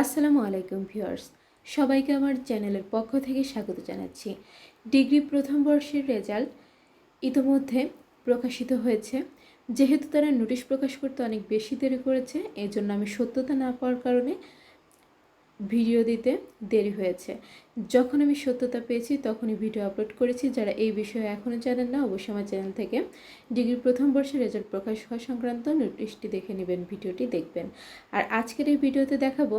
আসসালামু আলাইকুম ভিউয়ার্স। সবাইকে আমার চ্যানেলের পক্ষ থেকে স্বাগত জানাচ্ছি। ডিগ্রি প্রথম বর্ষের রেজাল্ট ইতোমধ্যে প্রকাশিত হয়েছে। যেহেতু তারা নোটিশ প্রকাশ করতে অনেক বেশি দেরি করেছে, এজন্য জন্য আমি সত্যতা না পাওয়ার কারণে ভিডিও দিতে দেরি হয়েছে। যখন আমি সত্যতা পেয়েছি, তখনই ভিডিও আপলোড করেছি। যারা এই বিষয়ে এখনও জানেন না, অবশ্যই আমার চ্যানেল থেকে ডিগ্রি প্রথম বর্ষের রেজাল্ট প্রকাশ হওয়া সংক্রান্ত নোটিশটি দেখে নেবেন, ভিডিওটি দেখবেন। আর আজকের এই ভিডিওতে দেখাবো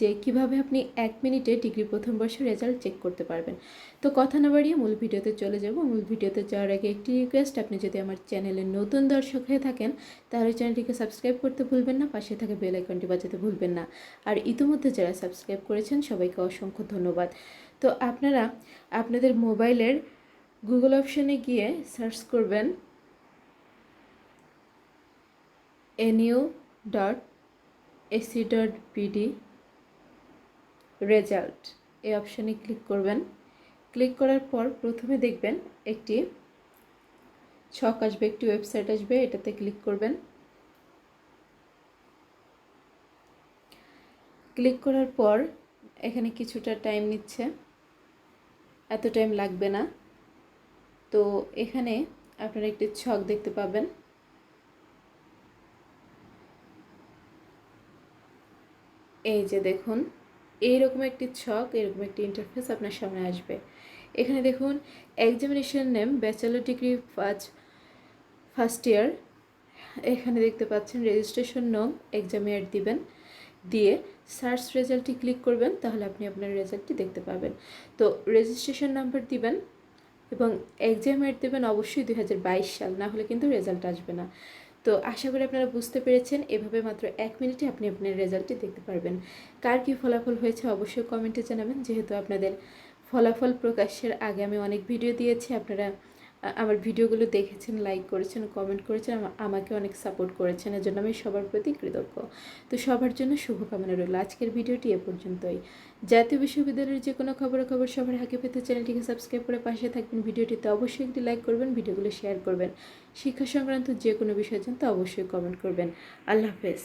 যে কীভাবে আপনি এক মিনিটে ডিগ্রি প্রথম বর্ষের রেজাল্ট চেক করতে পারবেন। তো কথা না বাড়িয়ে মূল ভিডিওতে চলে যাব। মূল ভিডিওতে যাওয়ার আগে একটি রিকোয়েস্ট আপনি যদি আমার চ্যানেলে নতুন দর্শক হয়ে থাকেন, তাহলে চ্যানেলটিকে সাবস্ক্রাইব করতে ভুলবেন না, পাশে থাকা বেল আইকনটি বাজাতে ভুলবেন না। আর ইতিমধ্যে যারা সাবস্ক্রাইব করেছেন, সবাইকে অসংখ্য ধন্যবাদ। তো আপনারা আপনাদের মোবাইলের গুগল অপশনে গিয়ে সার্চ করবেন NU dot AC dot BD result. এই অপশানে ক্লিক করবেন। ক্লিক করার পর প্রথমে দেখবেন একটি ছক আসবে, একটি ওয়েবসাইট আসবে, এটাতে ক্লিক করবেন। ক্লিক করার পর এখানে কিছুটা টাইম নিচ্ছে। এত টাইম লাগবে না। তো এখানে আপনারা একটি ছক দেখতে পাবেন। এই যে দেখুন। এইরকম একটি ছক, এরকম একটি ইন্টারফেস আপনার সামনে আসবে। এখানে দেখুন examination name bachelor degree first first year এখানে দেখতে পাচ্ছেন রেজিস্ট্রেশন নং এক্সাম ইয়ার দিবেন। দিয়ে সার্চ রেজাল্টটি ক্লিক করবেন, তাহলে আপনি আপনার রেজাল্টটি দেখতে পাবেন। তো রেজিস্ট্রেশন নাম্বার দিবেন এবং এক্সাম ইয়ার দেবেন অবশ্যই দু হাজার বাইশ সাল, না হলে কিন্তু রেজাল্ট আসবে না। তো আশা করি আপনারা বুঝতে পেরেছেন। এভাবে মাত্র এক মিনিটে আপনি আপনার রেজাল্টটি দেখতে পারবেন। কার কী ফলাফল হয়েছে অবশ্যই কমেন্টে জানাবেন। যেহেতু আপনাদের ফলাফল প্রকাশের আগে আমি অনেক ভিডিও দিয়েছি, আপনারা আমার ভিডিওগুলো দেখেছেন লাইক করেছেন কমেন্ট করেছেন আমাকে অনেক সাপোর্ট করেছেন এর জন্য আমি সবার প্রতি কৃতজ্ঞ। তো সবার জন্য শুভকামনা রইল। আজকের ভিডিওটি এ পর্যন্তই। জাতীয় বিশ্ববিদ্যালয়ের যে কোনো খবরাখবর সবার হাতে পেতে চ্যানেলটিকে সাবস্ক্রাইব করে পাশে থাকবেন। ভিডিওটিতে অবশ্যই একটি লাইক করবেন, ভিডিওগুলো শেয়ার করবেন। শিক্ষা সংক্রান্ত যে কোনো বিষয় জানতে অবশ্যই কমেন্ট করবেন। আল্লাহ হাফেজ।